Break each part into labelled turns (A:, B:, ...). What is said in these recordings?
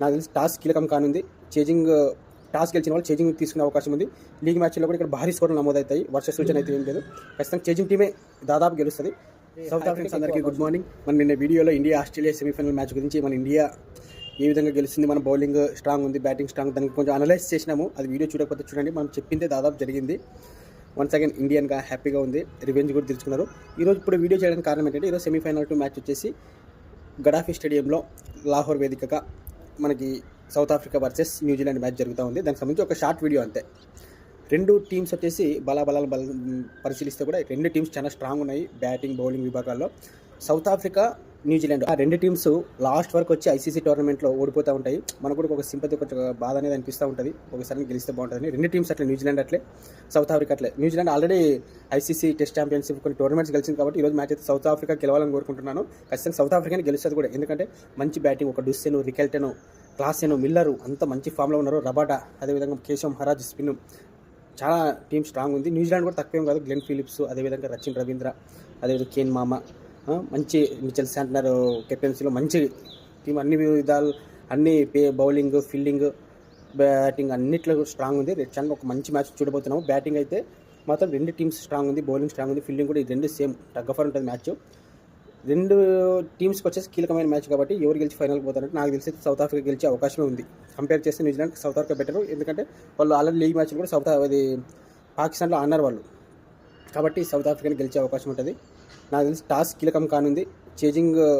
A: నాకు తెలిసి టాస్ కీలకం కానుంది. చేజింగ్ టాస్ గెలిచిన వాళ్ళు చేజింగ్ తీసుకునే అవకాశం ఉంది. లీగ్ మ్యాచ్లో కూడా ఇక్కడ భారీ స్కోర్లు నమోదవుతాయి. వర్ష సూచన అయితే ఏం లేదు. ఖచ్చితంగా చేజింగ్ టీమే దాదాపు గెలుస్తుంది. సౌత్ ఆఫ్రికా అందరికీ గుడ్ మార్నింగ్ మన నిన్న వీడియోలో ఇండియా ఆస్ట్రేలియా సెమీఫైనల్ మ్యాచ్ గురించి మన ఇండియా ఏ విధంగా గెలుస్తుంది మన బౌలింగ్ స్ట్రాంగ్ ఉంది బ్యాటింగ్ స్ట్రాంగ్ దానికి కొంచెం అనలైజ్ చేసినాము. అది వీడియో చూడకపోతే చూడండి. మనం చెప్పిందే దాదాపు జరిగింది. వన్స్ అగైన్ ఇండియన్గా హ్యాపీగా ఉంది. రివెంజ్ కూడా తెలుసుకున్నారు ఈరోజు ఇప్పుడు వీడియో చేయడానికి కారణం ఏంటంటే ఈరోజు సెమీఫైనల్ టూ మ్యాచ్ వచ్చేసి గడాఫీ స్టేడియంలో లాహోర్ వేదికగా మనకి South Africa versus New Zealand match జరుగుతూ ఉంది. దానికి సంబంధించి ఒక షార్ట్ వీడియో అంతే. రెండు టీమ్స్ వచ్చేసి బలాబలాలు బల పరిశీలిస్తే కూడా రెండు టీమ్స్ చాలా స్ట్రాంగ్ ఉన్నాయి. బ్యాటింగ్ బౌలింగ్ విభాగాల్లో. South Africa New Zealand. ఆ రెండు టీమ్స్ లాస్ట్ వరకు వచ్చి ఐసీసీ టోర్నమెంట్లో ఓడిపోతూ ఉంటాయి. మనకు కూడా ఒక సింపతి కొంచెం బాధ అనేది అనిపిస్తూ ఉంటుంది. ఒకసారి గెలిస్తే బాగుంటుంది రెండు టీమ్స్ అట్లే న్యూజిలాండ్ అట్లే సౌత్ ఆఫ్రికా అట్లే. New Zealand already ICC test championship కొన్ని టోర్నమెంట్స్ గెలిచింది కాబట్టి ఈరోజు మ్యాచ్ అయితే సౌత్ ఆఫ్రికా గెలవాలని కోరుకుంటున్నాను. ఖచ్చితంగా సౌత్ ఆఫ్రికాని గెలుస్తుంది కూడా. ఎందుకంటే మంచి బ్యాటింగ్ ఒక డుస్సెను రికెల్టెను క్లాసెను మిల్లరు అంత మంచి ఫామ్లో ఉన్నారు. రబాటా అదేవిధంగా కేశవ్ మహారాజ్ స్పిన్ చాలా టీం స్ట్రాంగ్ ఉంది. న్యూజిలాండ్ కూడా తక్కువేం కాదు. గ్లెన్ ఫిలిప్స్ అదేవిధంగా రచిన్ రవీంద్ర అదేవిధంగా కేన్ మామ మంచి మిచెల్ శాంట్నర్ కెప్టెన్సీలో మంచి టీం అన్ని విధాలు అన్ని పే బౌలింగ్ ఫీల్డింగ్ బ్యాటింగ్ అన్నిట్లో స్ట్రాంగ్ ఉంది. రెడ్ ఒక మంచి మ్యాచ్ చూడబోతున్నాము. బ్యాటింగ్ అయితే మాత్రం రెండు టీమ్స్ స్ట్రాంగ్ ఉంది. బౌలింగ్ స్ట్రాంగ్ ఉంది. ఫీల్డింగ్ కూడా ఈ రెండు సేమ్ టగ్గఫర్ ఉంటుంది మ్యాచ్ రెండు టీమ్స్కి వచ్చేసి కీలకమైన మ్యాచ్ కాబట్టి ఎవరు గెలిచి ఫైనల్కి పోతారంటే నాకు తెలిసి సౌత్ ఆఫ్రికా గెలిచే అవకాశమే ఉంది. కంపేర్ చేస్తే న్యూజిలాండ్ సౌత్ ఆఫ్రికా బెటర్ ఎందుకంటే వాళ్ళు ఆల్రెడీ లీగ్ మ్యాచ్లు కూడా సౌత్ అది పాకిస్తాన్లో ఆడినారు వాళ్ళు. కాబట్టి సౌత్ ఆఫ్రికాని గెలిచే అవకాశం ఉంటుంది. నాకు తెలిసి టాస్ కీలకం కానుంది. చేజింగ్ uh,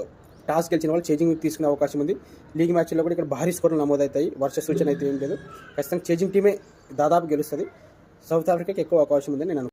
A: టాస్ గెలిచిన వాళ్ళు చేజింగ్ తీసుకునే అవకాశం ఉంది. లీగ్ మ్యాచ్లో కూడా ఇక్కడ భారీ స్కోర్లు నమోదవుతాయి. వర్ష సూచన అయితే ఏం లేదు. ఖచ్చితంగా చేజింగ్ టీమే దాదాపు గెలుస్తుంది. సౌత్ ఆఫ్రికాకి ఎక్కువ అవకాశం ఉందని నేను